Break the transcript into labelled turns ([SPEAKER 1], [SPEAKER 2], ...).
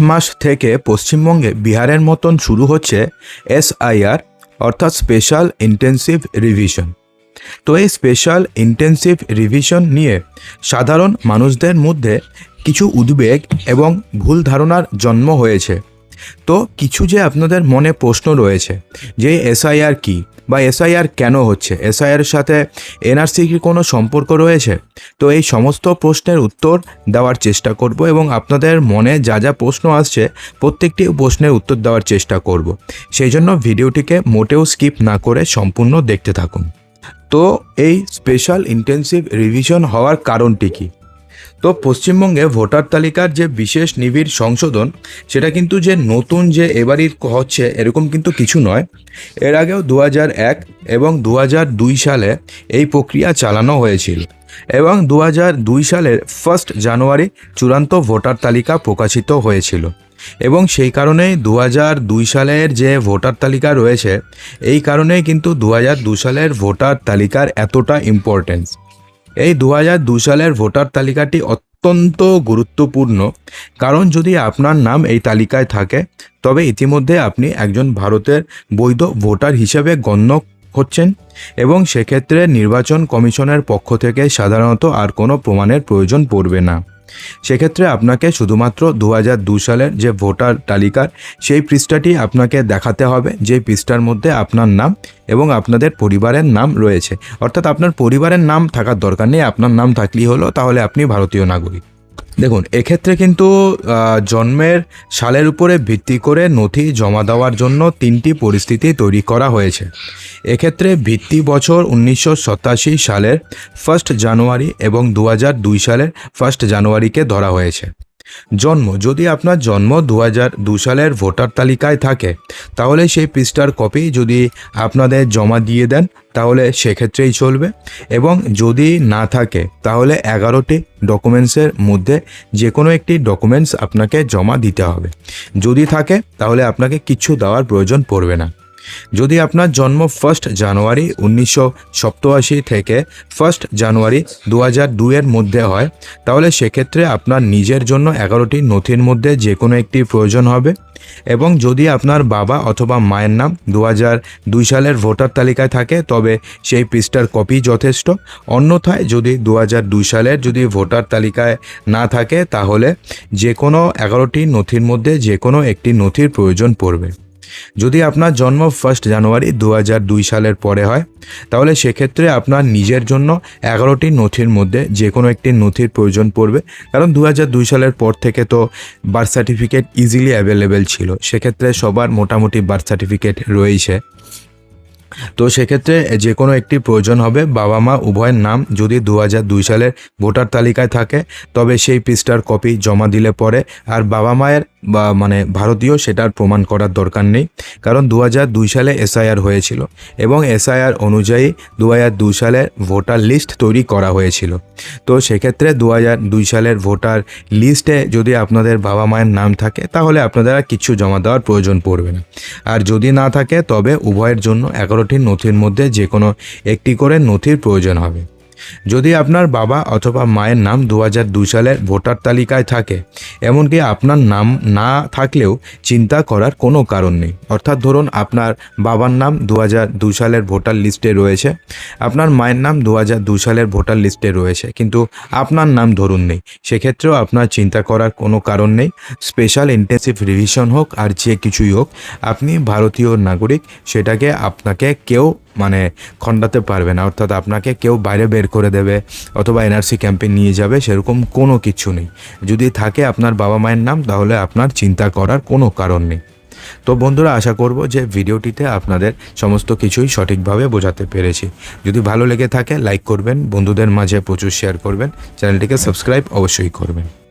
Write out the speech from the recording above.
[SPEAKER 1] মাস থেকে পশ্চিমবঙ্গে বিহারের মতন শুরু হচ্ছে এসআইআর, অর্থাৎ স্পেশাল ইন্টেন্সিভ রিভিশন। তো এই স্পেশাল ইন্টেন্সিভ রিভিশন নিয়ে সাধারণ মানুষদের মধ্যে কিছু উদ্বেগ এবং ভুল ধারণার জন্ম হয়েছে। তো কিছু যে আপনাদের মনে প্রশ্ন রয়েছে যে এসআইআর কি বা এসআইআর কেন হচ্ছে? এসআইআর সাথে এনআরসি কি কোনো সম্পর্ক রয়েছে? তো এই সমস্ত প্রশ্নের উত্তর দেওয়ার চেষ্টা করব এবং আপনাদের মনে যা যা প্রশ্ন আসছে প্রত্যেকটি প্রশ্নের উত্তর দেওয়ার চেষ্টা করব। সেই জন্য ভিডিওটিকে মোটেও স্কিপ না করে সম্পূর্ণ দেখতে থাকুন। তো এই স্পেশাল ইন্টেন্সিভ রিভিশন হওয়ার কারণটি কী? তো পশ্চিমবঙ্গে ভোটার তালিকার যে বিশেষ নিবিড় সংশোধন, সেটা কিন্তু যে নতুন যে এবারই হচ্ছে, এরকম কিন্তু কিছু নয়। এর আগেও দু এক এবং দু দুই সালে এই প্রক্রিয়া চালানো হয়েছিল এবং দু দুই সালের ফার্স্ট জানুয়ারি চূড়ান্ত ভোটার তালিকা প্রকাশিত হয়েছিল এবং সেই কারণেই দু দুই সালের যে ভোটার তালিকা রয়েছে, এই কারণেই কিন্তু দু দু সালের ভোটার তালিকার এতটা ইম্পর্টেন্স এই দু দু সালের ভোটার তালিকাটি অত্যন্ত গুরুত্বপূর্ণ। কারণ যদি আপনার নাম এই তালিকায় থাকে, তবে ইতিমধ্যে আপনি একজন ভারতের বৈধ ভোটার হিসেবে গণ্য হচ্ছেন এবং সেক্ষেত্রে নির্বাচন কমিশনের পক্ষ থেকে সাধারণত আর কোনো প্রমাণের প্রয়োজন পড়বে না। সেক্ষেত্রে আপনাকে শুধুমাত্র দু দু সালের যে ভোটার তালিকার সেই পৃষ্ঠাটি আপনাকে দেখাতে হবে, যে পৃষ্ঠার মধ্যে আপনার নাম এবং আপনাদের পরিবারের নাম রয়েছে। অর্থাৎ আপনার পরিবারের নাম থাকার দরকার নেই, আপনার নাম থাকলেই হলো, তাহলে আপনি ভারতীয় নাগরিক। দেখুন, এক্ষেত্রে কিন্তু জন্মের সালের উপরে ভিত্তি করে নথি জমা দেওয়ার জন্য তিনটি পরিস্থিতি তৈরি করা হয়েছে। এক্ষেত্রে ভিত্তি বছর উনিশশো সাতাশি সালের ফার্স্ট জানুয়ারি এবং দু সালের ফার্স্ট জানুয়ারিকে ধরা হয়েছে। জন্ম, যদি আপনার জন্ম দু দু সালের ভোটার তালিকায় থাকে, তাহলে সেই পৃষ্ঠার কপি যদি আপনাদের জমা দিয়ে দেন, তাহলে সেক্ষেত্রেই চলবে। এবং যদি না থাকে, তাহলে এগারোটি ডকুমেন্টসের মধ্যে যে কোনো একটি ডকুমেন্টস আপনাকে জমা দিতে হবে। যদি থাকে, তাহলে আপনাকে কিচ্ছু দেওয়ার প্রয়োজন পড়বে না। যদি আপনার জন্ম ফার্স্ট জানুয়ারি উনিশশো থেকে ফার্স্ট জানুয়ারি দু হাজার দুইয়ের মধ্যে হয়, তাহলে সেক্ষেত্রে আপনার নিজের জন্য এগারোটি নথির মধ্যে যে কোনো একটি প্রয়োজন হবে। এবং যদি আপনার বাবা অথবা মায়ের নাম দু দুই সালের ভোটার তালিকায় থাকে, তবে সেই পৃষ্ঠার কপি যথেষ্ট। অন্যথায় যদি দু দুই সালের যদি ভোটার তালিকায় না থাকে, তাহলে যে কোনো এগারোটি নথির মধ্যে যে কোনো একটি নথির প্রয়োজন পড়বে। যদি আপনার জন্ম ফার্স্ট জানুয়ারি দু দুই সালের পরে হয়, তাহলে সেক্ষেত্রে আপনার নিজের জন্য এগারোটি নথির মধ্যে যে কোনো একটি নথির প্রয়োজন পড়বে। কারণ দু দুই সালের পর থেকে তো বার্থ সার্টিফিকেট ইজিলি অ্যাভেলেবেল ছিল। সেক্ষেত্রে সবার মোটামুটি বার্থ সার্টিফিকেট রয়েছে তো সেক্ষেত্রে যে কোনো একটি প্রয়োজন হবে, বাবা মা উভয়ের নাম যদি দু দুই সালের ভোটার তালিকায় থাকে, তবে সেই পৃষ্ঠার কপি জমা দিলে পরে আর বাবা মায়ের বা মানে ভারতীয় সেটার প্রমাণ করার দরকার নেই, কারণ দু দুই সালে এসআইআর হয়েছিল এবং এসআইআর অনুযায়ী দু দুই সালের ভোটার লিস্ট তৈরি করা হয়েছিল। তো সেক্ষেত্রে দু দুই সালের ভোটার লিস্টে যদি আপনাদের বাবা মায়ের নাম থাকে, তাহলে আপনাদের কিছু জমা দেওয়ার প্রয়োজন পড়বে না। আর যদি না থাকে, তবে উভয়ের জন্য এগারোটি নথির মধ্যে যে কোনো একটি করে নথির প্রয়োজন হবে। যদি আপনার বাবা অথবা মায়ের নাম দু সালের ভোটার তালিকায় থাকে, এমনকি আপনার নাম না থাকলেও চিন্তা করার কোনো কারণ নেই। অর্থাৎ ধরুন আপনার বাবার নাম দু সালের ভোটার লিস্টে রয়েছে, আপনার মায়ের নাম দু সালের ভোটার লিস্টে রয়েছে, কিন্তু আপনার নাম ধরুন নেই। সেক্ষেত্রেও আপনার চিন্তা করার কোনো কারণ নেই। স্পেশাল ইন্টেন্সিভ রিভিশন হোক আর যে কিছুই হোক, আপনি ভারতীয় নাগরিক, সেটাকে আপনাকে কেউ মানে খণ্ডাতে পারবে না। অর্থাৎ আপনাকে কেউ বাইরে বের করে দেবে অথবা এনআরসি ক্যাম্পে নিয়ে যাবে, সেরকম কোনো কিছু নেই। যদি থাকে আপনার বাবা মায়ের নাম, তাহলে আপনার চিন্তা করার কোনো কারণ নেই। তো বন্ধুরা, আশা করব যে ভিডিওটিতে আপনাদের সমস্ত কিছুই সঠিকভাবে বোঝাতে পেরেছি। যদি ভালো লেগে থাকে, লাইক করবেন, বন্ধুদের মাঝে প্রচুর শেয়ার করবেন, চ্যানেলটিকে সাবস্ক্রাইব অবশ্যই করবেন।